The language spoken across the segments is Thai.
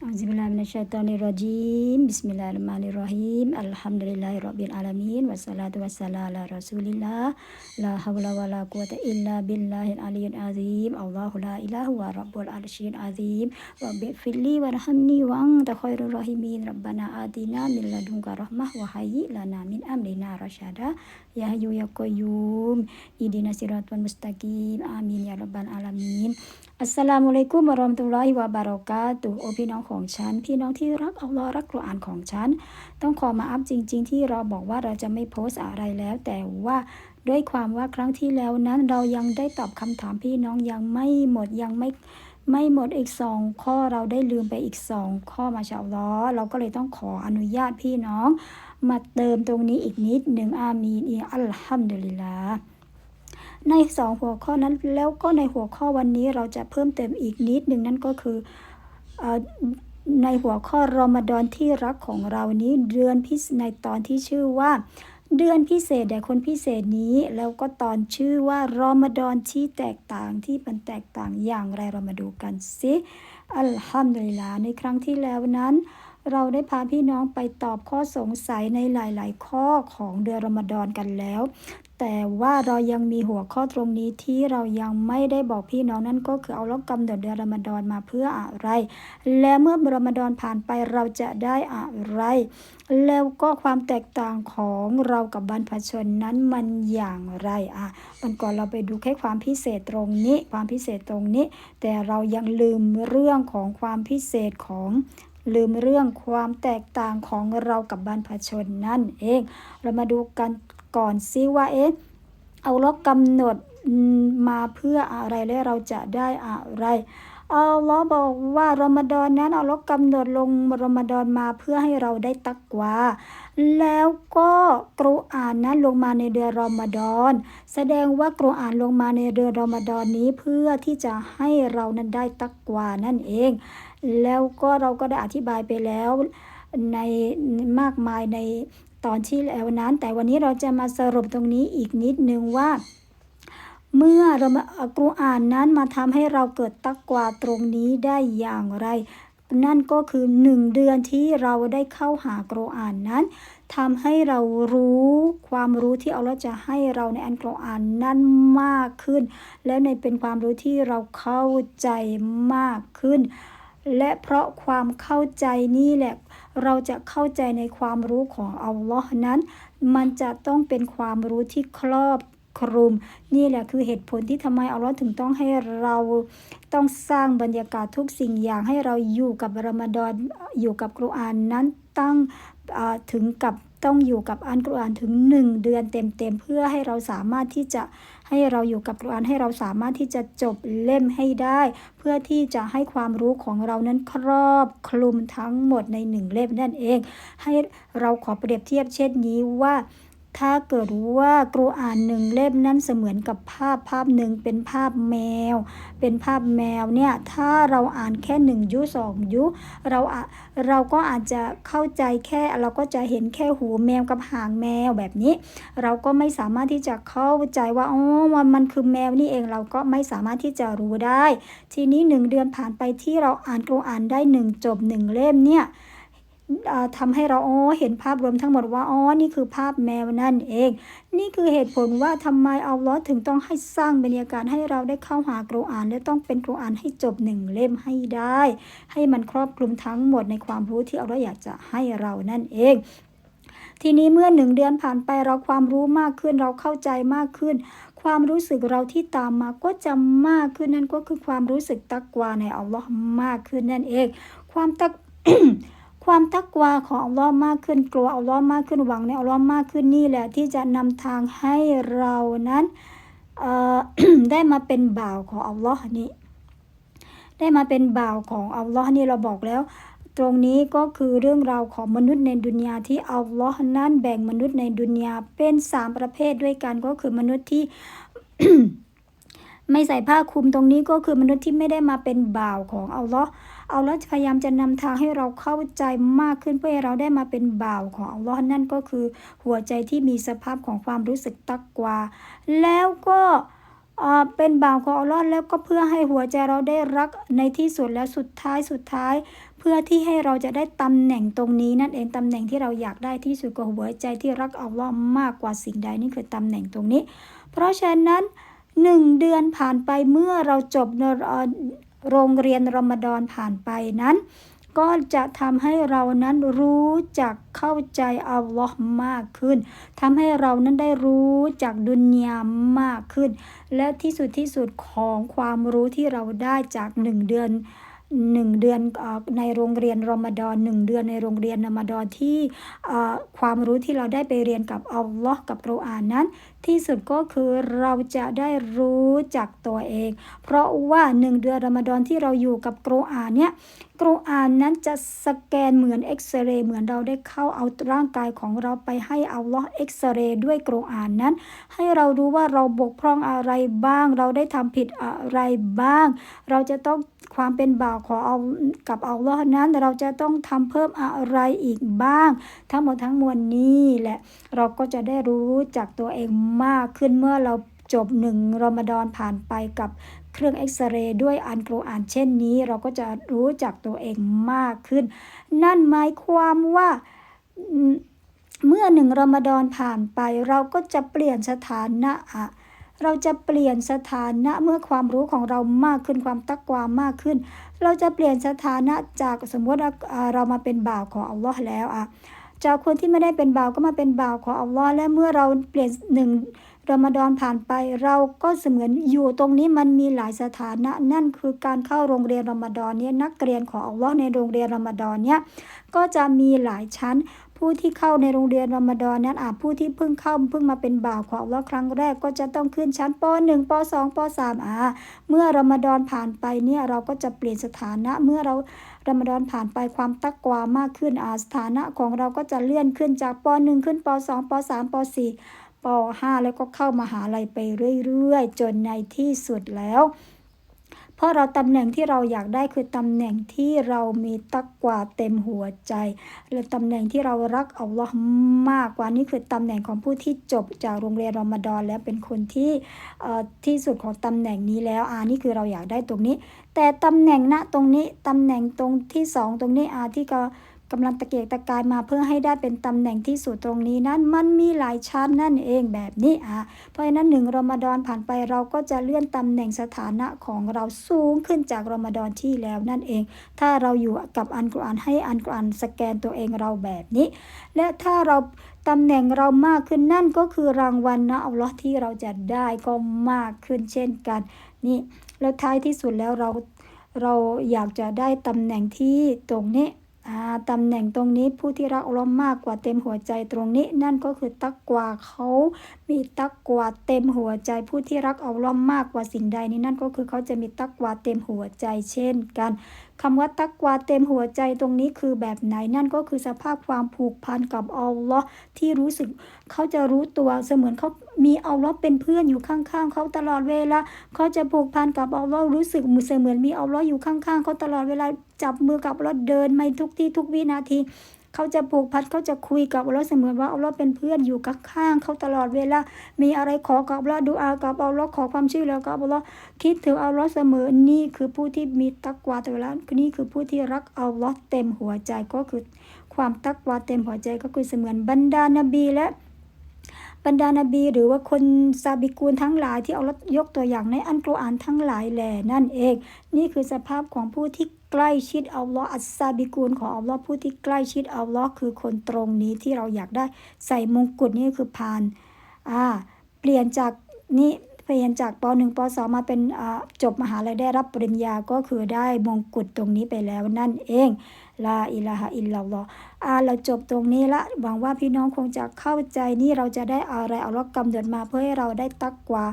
Bismillahirrahmanirrahim. Bismillahirrahmanirrahim. Alhamdulillahirabbil alamin wassalatu wassalamu ala Rasulillah. La haula wala quwata illa billahil aliyyil azim. Allahu la ilaha wa rabbul arsyil azim. Rabbi fili warhamni wa anta khairur rahimin. Rabbana atina min ladunka rahmah wa hayyi lana min amrina rasyada. Ya hayyu ya qayyum. Ihdinas siratal mustaqim. Amin ya rabbal alamin. Assalamualaikum warahmatullahi wabarakatuh. Oh, ของฉัน พี่น้องที่รักเอาลลอฮ์รักกุรอานของฉัน ต้องขอมาอัพจริง ๆ ที่เราบอกว่าเราจะไม่โพสต์อะไรแล้ว แต่ว่าด้วยความว่าครั้งที่แล้วนั้นเรายังได้ตอบคำถามพี่น้องยังไม่หมดยังไม่ไม่หมดอีกสองข้อเราได้ลืมไปอีกสองข้อมาชาวล้อ เราก็เลยต้องขออนุญาตพี่น้อง มาเติมตรงนี้อีกนิดหนึ่งอามีนอัลฮัมดุลิลลาในสองหัวข้อนั้นแล้วก็ในหัวข้อวันนี้เราจะเพิ่มเติมอีกนิดหนึ่งนั่นก็คือ ในหัวข้อรอมฎอนที่รักของเรานี้เดือนพิเศษในตอนที่ชื่อว่า เดือนพิเศษแด่คนพิเศษนี้ แล้วก็ตอนชื่อว่ารอมฎอนที่แตกต่างที่มันแตกต่างอย่างไรเรามาดูกันสิอัลฮัมดุลิลลาในครั้งที่แล้วนั้น เราได้พาพี่น้องไปตอบข้อสงสัยในหลาย ๆ ข้อของเดือนรอมฎอนกันแล้ว แต่ว่าเรายังมีหัวข้อตรงนี้ที่เรายังไม่ได้บอกพี่น้องนั่นก็คือเอาล็อกกำหนดเดือนรอมฎอนมาเพื่ออะไร และเมื่อรอมฎอนผ่านไปเราจะได้อะไร แล้วก็ความแตกต่างของเรากับบรรพชนนั้นมันอย่างไรอะมันก่อนเราไปดูแค่ความพิเศษตรงนี้ ความพิเศษตรงนี้ แต่เรายังลืมเรื่องของความพิเศษของ ลืมเรื่องความแตกต่างของเรากับบรรพชนนั่นเอง เรามาดูกันก่อนซิว่าเอ๊ะเอาล็อกกำหนดมาเพื่ออะไรและเราจะได้อะไรอัลลอฮ์บอกว่ารอมฎอนนั้นเอาล็อกกำหนดลงรอมฎอนมาเพื่อให้เราได้ตักวาแล้วก็กรุอ่านนั้นลงมาในเดือนรอมฎอน แสดงว่ากรุอ่านลงมาในเดือนรอมฎอนนี้เพื่อที่จะให้เรานั้นได้ตักวานั่นเอง แล้วก็เราก็ได้อธิบายไปแล้วในมากมายในตอนที่แล้วนั้น แต่วันนี้เราจะมาสรุปตรงนี้อีกนิดนึงว่า เมื่อเรากรูอ่านนั้นมาทำให้เราเกิดตักกวาตรงนี้ได้อย่างไร นั่นก็คือหนึ่งเดือนที่เราได้เข้าหากรอ่านนั้นทำให้เรารู้ความรู้ที่อัลลอฮ์จะให้เราในอันกรอานนั้นมากขึ้น แล้วในเป็นความรู้ที่เราเข้าใจมากขึ้น และเพราะความเข้าใจนี่แหละ เราจะเข้าใจในความรู้ของอัลลอฮ์นั้น มันจะต้องเป็นความรู้ที่ครอบคลุม นี่แหละคือเหตุผลที่ทำไมอัลลอฮ์ถึงต้องให้เราต้องสร้างบรรยากาศทุกสิ่งอย่างให้เราอยู่กับรอมฎอนอยู่กับกุรอานนั้นตั้ง ถึงกับต้องอยู่กับอันกุรอานถึงหนึ่งเดือนเต็มๆเพื่อให้เราสามารถที่จะให้เราอยู่กับกุรอานให้เราสามารถที่จะจบเล่มให้ได้ เพื่อที่จะให้ความรู้ของเรานั้นครอบคลุมทั้งหมดในหนึ่งเล่มนั่นเอง ให้เราขอเปรียบเทียบเช่นนี้ว่า ถ้าเกิดว่ากรูอ่านหนึ่งเล่มนั้นเสมือนกับภาพภาพหนึ่งเป็นภาพแมว เป็นภาพแมวเนี่ยถ้าเราอ่านแค่หนึ่งยุสองยุเราอะเราก็อาจจะเข้าใจแค่เราก็จะเห็นแค่หูแมวกับหางแมวแบบนี้ เราก็ไม่สามารถที่จะเข้าใจว่าอ๋อมันคือแมวนี่เองเราก็ไม่สามารถที่จะรู้ได้ ทีนี้หนึ่งเดือนผ่านไปที่เราอ่านกรูอ่านได้หนึ่งจบหนึ่งเล่มเนี่ย ทำให้เราอ๋อเห็นภาพรวมทั้งหมดว่าอ๋อนี่คือภาพแมวนั่นเอง นี่คือเหตุผลว่าทำไมเอัลลอถึงต้องให้สร้างบรรยากาศให้เราได้เข้าหากรูอาน และต้องเป็นกรูอานให้จบหนึ่งเล่มให้ได้ ให้มันครอบคลุมทั้งหมดในความรู้ที่เอัลลออยากจะให้เรานั่นเองทีนี้เมื่อหนึ่งเดือนผ่านไปเราความรู้มากขึ้นเราเข้าใจมากขึ้น ความรู้สึกเราที่ตามมาก็จะมากขึ้นนั่นก็คือความรู้สึกตักกวาในอัลลอฮ์มากขึ้นนั่นเอง ความตัก ความตักวาของอัลลอฮ์มากขึ้นกลัวอัลลอฮ์มากขึ้นหวังในอัลลอฮ์มากขึ้นนี่แหละที่จะนำทางให้เรานั้นได้มาเป็นบ่าวของอัลลอฮ์นี้ ได้มาเป็นบ่าวของอัลลอฮ์นี่เราบอกแล้ว ตรงนี้ก็คือเรื่องราวของมนุษย์ในดุนยาที่อัลลอฮ์นั้นแบ่งมนุษย์ในดุนยาเป็นสามประเภทด้วยกันก็คือมนุษย์ที่ไม่ใส่ผ้าคลุมตรงนี้ก็คือมนุษย์ที่ไม่ได้มาเป็นบ่าวของอัลลอฮ์ อัลลอฮ์พยายามจะนำทางให้เราเข้าใจมากขึ้นเพื่อให้เราได้มาเป็นบ่าวของอัลลอฮ์นั่นก็คือหัวใจที่มีสภาพของความรู้สึกตักกว่าแล้วก็เป็นบ่าวของอัลลอฮ์แล้วก็เพื่อให้หัวใจเราได้รักในที่สุดแล้วสุดท้ายสุดท้าย เพื่อที่ให้เราจะได้ตำแหน่งตรงนี้นั่นเองตำแหน่งที่เราอยากได้ที่สุดกับหัวใจที่รักอัลลอฮ์มากกว่าสิ่งใดนี่คือตำแหน่งตรงนี้ เพราะฉะนั้นหนึ่งเดือนผ่านไปเมื่อเราจบในอ โรงเรียนรอมฎอนผ่านไปนั้น ก็จะทำให้เรานั้นรู้จักเข้าใจอัลลอฮ์มากขึ้นทำให้เรานั้นได้รู้จักดุนยามากขึ้น และที่สุดที่สุดของความรู้ที่เราได้จากหนึ่งเดือนหนึ่งเดือนในโรงเรียนรอมฎอนหนึ่งเดือนในโรงเรียนรมฎอนที่ความรู้ที่เราได้ไปเรียนกับอัลลอฮ์กับกุรอานนั้น ที่สุดก็คือเราจะได้รู้จักตัวเอง เพราะว่าหนึ่งเดือนรอมฎอนที่เราอยู่กับกรอานเนี่ย กุรอานนั้นจะสแกนเหมือนเอ็กซเรย์เหมือนเราได้เข้าเอาร่างกายของเราไปให้เอัลลอเอ็กซเรย์ด้วยกุรอานนั้น ให้เรารู้ว่าเราบกพร่องอะไรบ้าง เราได้ทำผิดอะไรบ้าง เราจะต้องความเป็นบ่าวขอเอากับเอัลลอนั้น เราจะต้องทำเพิ่มอะไรอีกบ้าง ทั้งหมดทั้งมวลนี้แหละ เราก็จะได้รู้จักตัวเองมากขึ้นเมื่อเราจบหนึ่งรอมฎอนผ่านไปกับ เครื่องเอ็กซเรย์ด้วยอันโกรอานเช่นนี้ เราก็จะรู้จักตัวเองมากขึ้น นั่นหมายความว่าเมื่อหนึ่งรอมฎอนผ่านไปเราก็จะเปลี่ยนสถานะอะเราจะเปลี่ยนสถานะเมื่อความรู้ของเรามากขึ้นความตักวามากขึ้น เราจะเปลี่ยนสถานะจากสมมติว่าเรามาเป็นบ่าวของอัลลอฮ์แล้วอะจากคนที่ไม่ได้เป็นบ่าวก็มาเป็นบ่าวของอัลลอฮ์และเมื่อเราเปลี่ยนหนึ่ง รอมฎอนผ่านไปเราก็เสมือนอยู่ตรงนี้มันมีหลายสถานะ นั่นคือการเข้าโรงเรียนรอมฎอนเนี่ยนักเรียนของอัลลอฮ์ในโรงเรียนรอมฎอนเนี่ยก็จะมีหลายชั้นผู้ที่เข้าในโรงเรียนรอมฎอนนั้นอาจผู้ที่เพิ่งเข้าเพิ่งมาเป็นบ่าวของอัลลอฮ์ครั้งแรกก็จะต้องขึ้นชั้นป .1 ป .2 ป .3 อ่าเมื่อรอมฎอนผ่านไปเนี่ยเราก็จะเปลี่ยนสถานะเมื่อเรารอมฎอนผ่านไปความตักกวามากขึ้นอาสถานะของเราก็จะเลื่อนขึ้นจากป .1 ขึ้นป .2 ป .3 ป .4 ป .5 แล้วก็เข้ามหาลัยไปเรื่อยๆ จนในที่สุดแล้ว เพราะเราตำแหน่งที่เราอยากได้คือตำแหน่งที่เรามีตักกวาเต็มหัวใจ และตำแหน่งที่เรารักอัลลอฮ์มากกว่านี่คือตำแหน่งของผู้ที่จบจากโรงเรียนรอมฎอนแล้วเป็นคนที่เอ่อที่สุดของตำแหน่งนี้แล้วอ่านี่คือเราอยากได้ตรงนี้ แต่ตำแหน่งณตรงนี้ตำแหน่งตรงที่สองตรงนี้อาที่ก็ กำลังตะเกียกตะกายมาเพื่อให้ได้เป็นตำแหน่งที่สุดตรงนี้นั้นมันมีหลายชั้นนั่นเองแบบนี้อะเพราะฉะนั้นหนึ่งรอมฎอนผ่านไปเราก็จะเลื่อนตำแหน่งสถานะของเราสูงขึ้นจากรอมฎอนที่แล้วนั่นเอง ถ้าเราอยู่กับอันกุรอานให้อันกุรอานสแกนตัวเองเราแบบนี้ และถ้าเราตำแหน่งเรามากขึ้นนั่นก็คือรางวัลนะอัลลอฮ์ที่เราจะได้ก็มากขึ้นเช่นกันนี่แล้วท้ายที่สุดแล้วเราเราอยากจะได้ตำแหน่งที่ตรงนี้ ตำแหน่งตรงนี้ผู้ที่รักอัลลอฮ์มากกว่าเต็มหัวใจตรงนี้ นั่นก็คือตักกว่าเขามีตักกว่าเต็มหัวใจ ผู้ที่รักเอัลลอฮ์มากกว่าสิ่งใดนี้นั่นก็คือเขาจะมีตักกว่าเต็มหัวใจเช่นกันคำว่าตักกวาเต็มหัวใจตรงนี้คือแบบไหนนั่นก็คือสภาพความผูกพันกับอัลลอฮ์ที่รู้สึกเขาจะรู้ตัวเสมือนเขา มีอัลลอฮ์เป็นเพื่อนอยู่ข้างๆเขาตลอดเวลาเขาจะผูกพันกับอัลลอฮ์รู้สึกเสมือนมีอัลลอฮ์อยู่ข้างๆเขาตลอดเวลาจับมือกับอัลลอฮ์เดินไม่ทุกที่ทุกวินาทีเขาจะผูกพันเขาจะคุยกับอัลลอฮ์เสมือนว่าอัลลอฮ์เป็นเพื่อนอยู่ข้างๆเขาตลอดเวลา มีอะไรขอกับอัลลอฮ์ดูอากับอัลลอฮ์ขอความช่วยเหลือกับอัลลอฮ์คิดถึงอัลลอฮ์เสมอนี่คือผู้ที่มีตักวาตะเวลานี่คือผู้ที่รักอัลลอฮ์เต็มหัวใจก็คือความตักวาเต็มหัวใจก็คือเสมือนบรรดานบีและ บรรดานาบี หรือว่าคนซาบิกูลทั้งหลายที่เอารยกตัวอย่างในอันกุรอานทั้งหลายแหล่นั่นเอง นี่คือสภาพของผู้ที่ใกล้ชิดอัลลอฮ์อัสซาบิกูลของอัลลอฮ์ผู้ที่ใกล้ชิดอัลลอฮ์คือคนตรงนี้ที่เราอยากได้ใส่มงกุฎนี่คือผ่านอ่าเปลี่ยนจากนี่เปลี่ยนจากป .1 ป .2 มาเป็นจบมหาลัยได้รับปริญญาก็คือได้มงกุฎตรงนี้ไปแล้วนั่นเอง ลาอิลาฮะอิลลัลลอฮ์อ่าเราจบตรงนี้ละหวังว่าพี่น้องคงจะเข้าใจนี่เราจะได้อะไรเอาล็อกกำเดินมาเพื่อให้เราได้ตักกว่า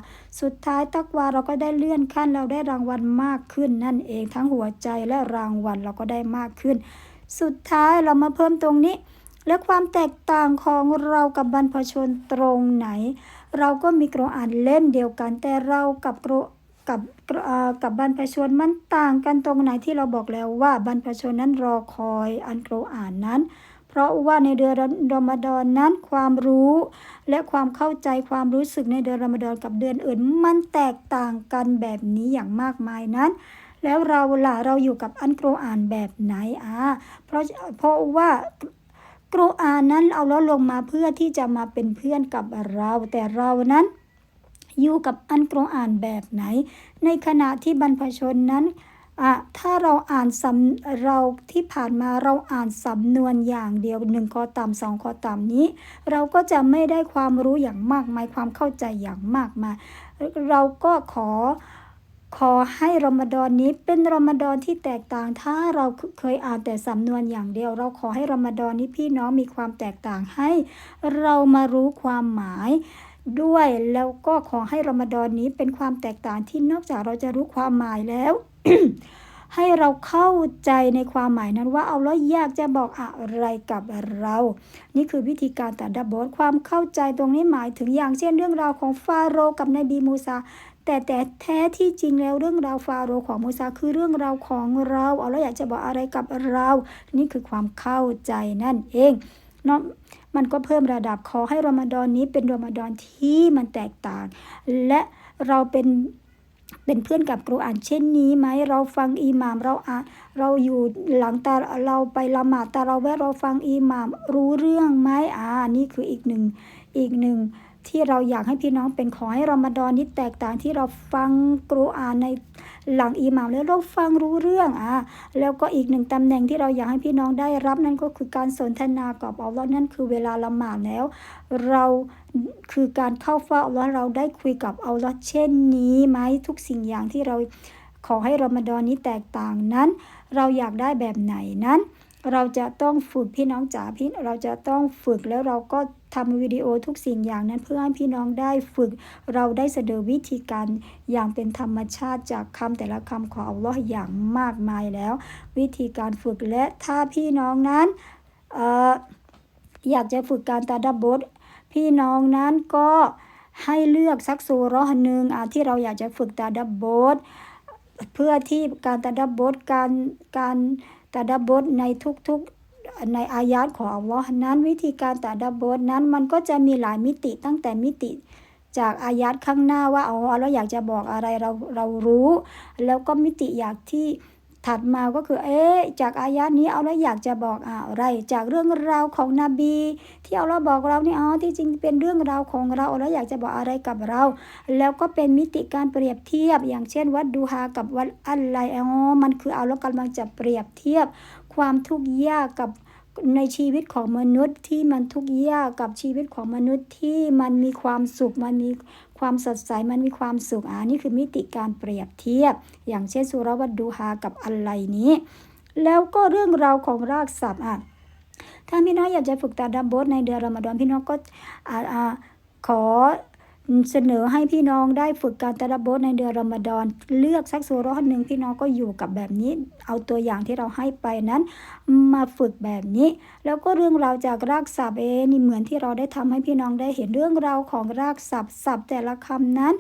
สุดท้ายตักกว่าเราก็ได้เลื่อนขั้นเราได้รางวัลมากขึ้นนั่นเองทั้งหัวใจและรางวัลเราก็ได้มากขึ้น สุดท้ายเรามาเพิ่มตรงนี้ และความแตกต่างของเรากับบรรพชนตรงไหน เราก็มีกรอ่านเล่มเดียวกันแต่เรากับกร กับกับบรรพชนมันต่างกันตรงไหนที่เราบอกแล้วว่าบรรพชนนั้นรอคอยอันโกรอ่านนั้น เพราะว่าในเดือนรอมฎอนนั้นความรู้ และความเข้าใจความรู้สึกในเดือนรอมฎอนกับเดือนอื่น มันแตกต่างกันแบบนี้อย่างมากมายนั้น แล้วเราล่ะเราอยู่กับอันโกรอานแบบไหนอ่าเพราะเพราะว่ากรอานนั้นเอาแล้วลงมาเพื่อที่จะมาเป็นเพื่อนกับเรา แต่เรานั้น อยู่กับอันกรอานแบบไหน ในขณะที่บรรพชนนั้นอะถ้าเราอ่านสำเราที่ผ่านมาเราอ่านสำนวนอย่างเดียวหนึ่งข้อต่ำสองข้อต่ำนี้ เราก็จะไม่ได้ความรู้อย่างมากมายความเข้าใจอย่างมากมายเราก็ขอขอให้รอมฎอนนี้เป็นรอมฎอนที่แตกต่าง ถ้าเราเคยอ่านแต่สำนวนอย่างเดียว เราขอให้รอมฎอนนี้พี่น้องมีความแตกต่างให้ เรามารู้ความหมาย ด้วย แล้วก็ขอให้รอมฎอนนี้เป็นความแตกต่างที่นอกจากเราจะรู้ความหมายแล้ว ให้เราเข้าใจในความหมายนั้นว่าเอาแล้วอยากจะบอกอะไรกับเรา นี่คือวิธีการตัดดับบทความเข้าใจตรงนี้หมายถึงอย่างเช่นเรื่องราวของฟาโรห์กับนบีมูซาแต่แต่แท้ที่จริงแล้วเรื่องราวฟาโรห์ของมูซาคือเรื่องราวของเราเอาแล้วอยากจะบอกอะไรกับเรา นี่คือความเข้าใจนั่นเองเนาะ มันก็เพิ่มระดับขอให้รอมฎอนนี้เป็นรอมฎอนที่มันแตกต่าง และเราเป็นเป็นเพื่อนกับกุรอานเช่นนี้ไหมเราฟังอิหมามเราอ่านเราอยู่หลังตาเราไปละหมาดตาเราแวะเราฟังอิหมามรู้เรื่องไหมอ่านี่คืออีกหนึ่งอีกหนึ่ง ที่เราอยากให้พี่น้องเป็นขอให้รอมฎอนนี้แตกต่างที่เราฟังกุรอานในหลังอิหมามแล้วเราฟังรู้เรื่องอ่าแล้วก็อีกหนึ่งตำแหน่งที่เราอยากให้พี่น้องได้รับนั่นก็คือการสนทนากับอัลลอฮ์นั่นคือเวลาละหมาดแล้ว เราคือการเข้าเฝ้าอัลลอฮ์เราได้คุยกับอัลลอฮ์เช่นนี้ไหมทุกสิ่งอย่างที่เราขอให้รอมฎอนนี้แตกต่างนั้น เราอยากได้แบบไหนนั้น เราจะต้องฝึกพี่น้องจ๋าพี่เราจะต้องฝึกแล้วเราก็ ทำวิดีโอทุกสิ่งอย่างนั้นเพื่อให้พี่น้องได้ฝึก เราได้เสดอวิธีการอย่างเป็นธรรมชาติจากคำแต่ละคำของอัลลอฮ์อย่างมากมายแล้ว วิธีการฝึกและถ้าพี่น้องนั้นอออยากจะฝึกการตาดับบทพี่น้องนั้นก็ให้เลือกสักสูรอหนึ่งที่เราอยากจะฝึกตาดับบทเพื่อที่การตาดับบทการการตาดับบทในทุกๆ ในอายาตของอัลลอฮ์นั้นวิธีการตาดับบทนั้นมันก็จะมีหลายมิติตั้งแต่มิติจากอายัดข้างหน้าว่าอ๋อเราอยากจะบอกอะไรเราเรารู้ แล้วก็มิติอยากที่ถัดมาก็คือ เอ๊ะจากอายะนี้เอาแล้วอยากจะบอกอะไร จากเรื่องราวของนบี ที่เอาแล้วบอกเรานี่อ๋อที่จริงเป็นเรื่องราวของเราแล้วอยากจะบอกอะไรกับเรา แล้วก็เป็นมิติการเปรียบเทียบ อย่างเช่น วัดดูฮากับวัดอัลไลอ๋อมันคือเอาแล้วกำลังจะเปรียบเทียบ ความทุกข์ยากกับ ในชีวิตของมนุษย์ที่มันทุกข์ยากกับชีวิตของมนุษย์ที่มันมีความสุขมันมีความสดใสมันมีความสุขอ่านี่คือมิติการเปรียบเทียบ อย่างเช่นสุรวัดดูฮากับอะไรนี้ แล้วก็เรื่องราวของรากศัพท์อะถ้าพี่น้องอยากจะฝึกตาดับบทในเดือนรอมฎอนพี่น้องก็อ่าอ่าขอ เสนอให้พี่น้องได้ฝึกการตะดับบทในเดือนรอมฎอน เลือกสักสุรอหนึ่งพี่น้องก็อยู่กับแบบนี้ เอาตัวอย่างที่เราให้ไปนั้น มาฝึกแบบนี้ แล้วก็เรื่องราวจากรากศัพท์เอนี่เหมือนที่เราได้ทำให้พี่น้องได้เห็นเรื่องราวของรากศัพท์ศัพท์แต่ละคำนั้น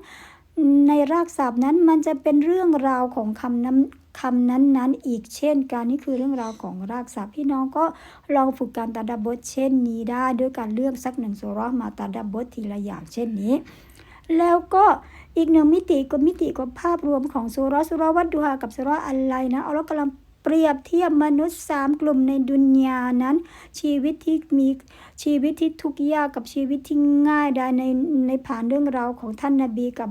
ในรากศัพท์นั้นมันจะเป็นเรื่องราวของคำนั้น คำนั้นๆ อีกเช่นการนี่คือเรื่องราวของรากศัพท์พี่น้องก็ลองฝึกการตัดดับบทเช่นนี้ได้ด้วยการเลือกสักหนึ่งสุรมาตัดดับบททีละอย่างเช่นนี้ แล้วก็อีกหนึ่งมิติก็มิติก็ภาพรวมของสุรสุรวัดดูฮากับสุรอะไรนะเอาล้วกำลังเปรียบเทียบมนุษย์สามกลุ่มในดุนยานั้น ชีวิตที่มีชีวิตที่ทุกข์ยากกับชีวิตที่ง่ายได้ในในผ่านเรื่องราวของท่านนาบีกับ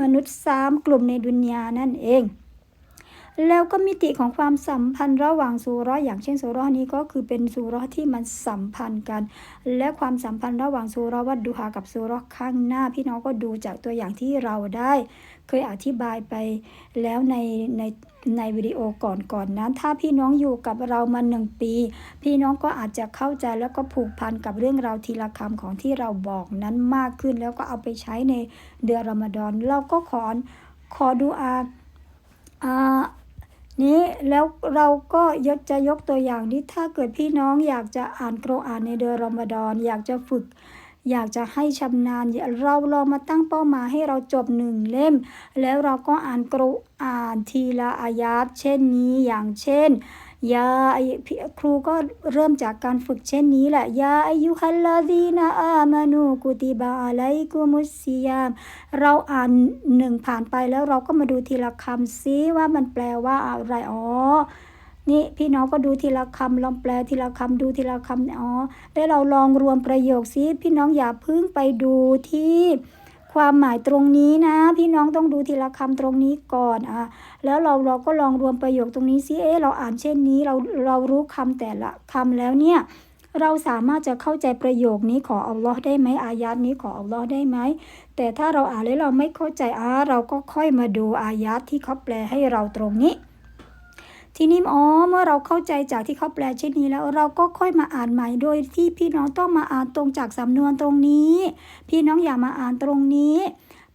มนุษย์สามกลุ่มในดุนยานั่นเอง แล้วก็มิติของความสัมพันธ์ระหว่างสุร้ออย่างเช่นสุร้อนี้ก็คือเป็นสุร้อที่มันสัมพันธ์กัน และความสัมพันธ์ระหว่างสุร้อวัดดูฮากับสุร้อข้างหน้า พี่น้องก็ดูจากตัวอย่างที่เราได้ เคยอธิบายไปแล้วในในในวิดีโอก่อนก่อนนั้นถ้าพี่น้องอยู่กับเรามาหนึ่งปี พี่น้องก็อาจจะเข้าใจแล้วก็ผูกพันกับเรื่องราวทีละคำของที่เราบอกนั้นมากขึ้น แล้วก็เอาไปใช้ในเดือนรอมฎอนเราก็ขอขอดูอาอา นี้แล้วเราก็ยกจะยกตัวอย่างนี้ถ้าเกิดพี่น้องอยากจะอ่านกรอ่านในเดือนรอมฎอนอยากจะฝึก อยากจะให้ชำนาญเราลองมาตั้งเป้าหมายให้เราจบหนึ่งเล่ม แล้วเราก็อ่านกรอ่านทีละอายาตเช่นนี้อย่างเช่น ยาครูก็เริ่มจากการฝึกเช่นนี้แหละยาอายุฮัลลาดีนาอามานูกุติบาอะไลกุมุสซิยาม เราอ่านหนึ่งผ่านไปแล้วเราก็มาดูทีละคำซิว่ามันแปลว่าอะไรอ๋อนี่พี่น้องก็ดูทีละคำลองแปลทีละคำดูทีละคำอ๋อแล้วเราลองรวมประโยคซิพี่น้องอย่าพึ่งไปดูที่ ความหมายตรงนี้นะ พี่น้องต้องดูทีละคำตรงนี้ก่อนอะแล้วเราเราก็ลองรวมประโยคตรงนี้ซิเอ๊เราอ่านเช่นนี้เราเรารู้คำแต่ละคำแล้วเนี่ยเราสามารถจะเข้าใจประโยคนี้ขออัลลอฮ์ได้ไหมอายัดนี้ขออัลลอฮ์ได้ไหมแต่ถ้าเราอ่านแล้วเราไม่เข้าใจอ่าเราก็ค่อยมาดูอายัดที่เขาแปลให้เราตรงนี้ ทีนี้อ๋อเมื่อเราเข้าใจจากที่เขาแปลเช่นนี้แล้ว เราก็ค่อยมาอ่านใหม่โดยที่พี่น้องต้องมาอ่านตรงจากสำนวนตรงนี้ พี่น้องอย่ามาอ่านตรงนี้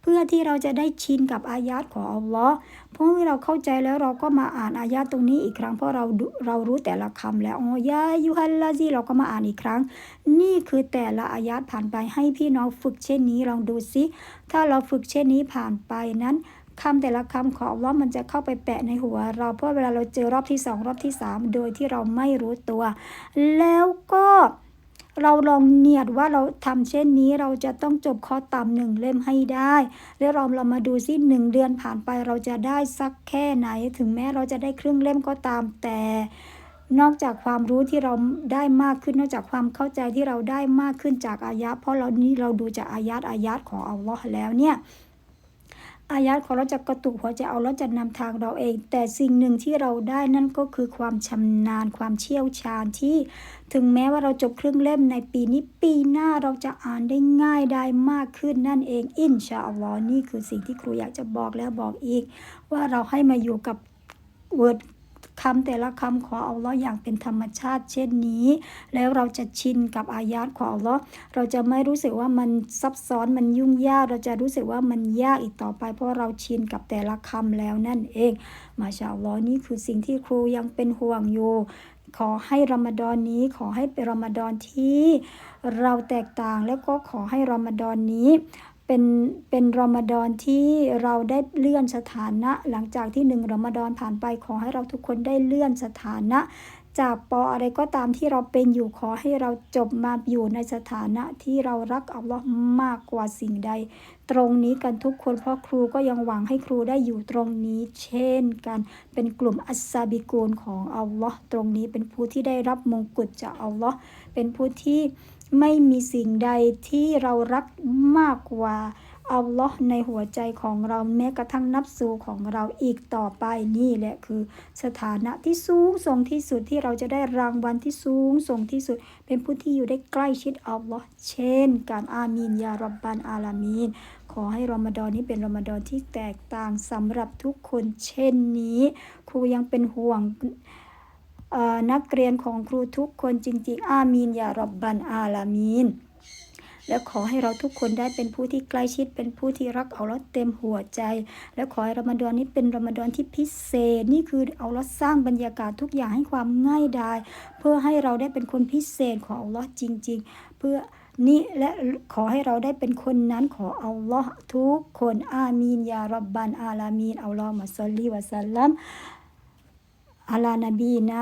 เพื่อที่เราจะได้ชินกับอายัดของอัลลอฮ์เพราะเมื่อเราเข้าใจแล้วเราก็มาอ่านอายัดตรงนี้อีกครั้งเพราะเราดูเรารู้แต่ละคำแล้วอ๋อยายุฮัลลาซีเราก็มาอ่านอีกครั้ง นี่คือแต่ละอายัดผ่านไปให้พี่น้องฝึกเช่นนี้ลองดูซิถ้าเราฝึกเช่นนี้ผ่านไปนั้น คำแต่ละคำของอัลลอฮ์มันจะเข้าไปแปะในหัว เราเพราะเวลาเราเจอรอบที่สองรอบที่สามโดยที่เราไม่รู้ตัว แล้วก็เราลองเนียดว่าเราทำเช่นนี้เราจะต้องจบข้อต่ำหนึ่งเล่มให้ได้ แล้วเราเรามาดูซิหนึ่งเดือนผ่านไปเราจะได้สักแค่ไหน ถึงแม้เราจะได้ครึ่งเล่มก็ตามแต่นอกจากความรู้ที่เราได้มากขึ้น นอกจากความเข้าใจที่เราได้มากขึ้นจากอายะ เพราะเรานี้เราดูจากอายัดอายัดของอัลลอฮ์แล้วเนี่ย อายัดของเราจะกระตุกหัวใจเอาเราจะนำทางเราเอง แต่สิ่งหนึ่งที่เราได้นั่นก็คือความชำนาญความเชี่ยวชาญที่ ถึงแม้ว่าเราจบครึ่งเล่มในปีนี้ปีหน้าเราจะอ่านได้ง่ายได้มากขึ้นนั่นเองอินชาอัลลอฮ์นี่คือสิ่งที่ครูอยากจะบอกแล้วบอกอีก ว่าเราให้มาอยู่กับเวิร์ด คำแต่ละคำขออัลลอฮ์อย่างเป็นธรรมชาติ เช่นนี้ แล้วเราจะชินกับอายาตของอัลลอฮ์เราจะไม่รู้สึกว่ามันซับซ้อนมันยุ่งยาก เราจะรู้สึกว่ามันยากอีกต่อไป เพราะเราชินกับแต่ละคำแล้วนั่นเอง มาชาอัลลอฮ์นี่คือสิ่งที่ครูยังเป็นห่วงอยู่ขอให้รอมฎอนนี้ขอให้เป็นรอมฎอนที่เราแตกต่างแล้วก็ขอให้รอมฎอนนี้ เป็นเป็นรอมฎอนที่เราได้เลื่อนสถานะ หลังจากที่หนึ่งรอมฎอนผ่านไปขอให้เราทุกคนได้เลื่อนสถานะ จากปออะไรก็ตามที่เราเป็นอยู่ขอให้เราจบมาอยู่ในสถานะที่เรารักอัลลอฮ์มากกว่าสิ่งใด ตรงนี้กันทุกคนเพราะครูก็ยังหวังให้ครูได้อยู่ตรงนี้ เช่นกันเป็นกลุ่มอัสซาบิกูนของอัลลอฮ์ตรงนี้เป็นผู้ที่ได้รับมงกุฎจากอัลลอฮ์เป็นผู้ที่ ไม่มีสิ่งใดที่เรารักมากกว่าอัลลอฮ์ในหัวใจของเราแม้กระทั่งนับสูของเราอีกต่อไปนี่แหละคือสถานะที่สูงส่งที่สุดที่เราจะได้รางวัลที่สูงส่งที่สุด เป็นผู้ที่อยู่ได้ใกล้ชิดอัลลอฮ์เช่น การอามีนยารับบันอาลามีน ขอให้รอมฎอนนี้เป็นรอมฎอนที่แตกต่างสำหรับทุกคนเช่นนี้ ครูยังเป็นห่วง นักเรียนของครูทุกคนจริง ๆ อามีน ยารับบันอาลามีน และขอให้เราทุกคนได้เป็นผู้ที่ใกล้ชิด เป็นผู้ที่รักเอาลอฮ์เต็มหัวใจ และขอให้รอมฎอนนี้เป็นรอมฎอนที่พิเศษ นี่คือเอาลอฮ์สร้างบรรยากาศทุกอย่างให้ความง่ายดาย เพื่อให้เราได้เป็นคนพิเศษของอัลลอฮ์จริง ๆ เพื่อนี่และขอให้เราได้เป็นคนนั้นขออัลลอฮ์ทุกคนอามีนยารับบันอาลามีนอัลลอฮ์มะซัลลิวะสัลลัม อาลานบีน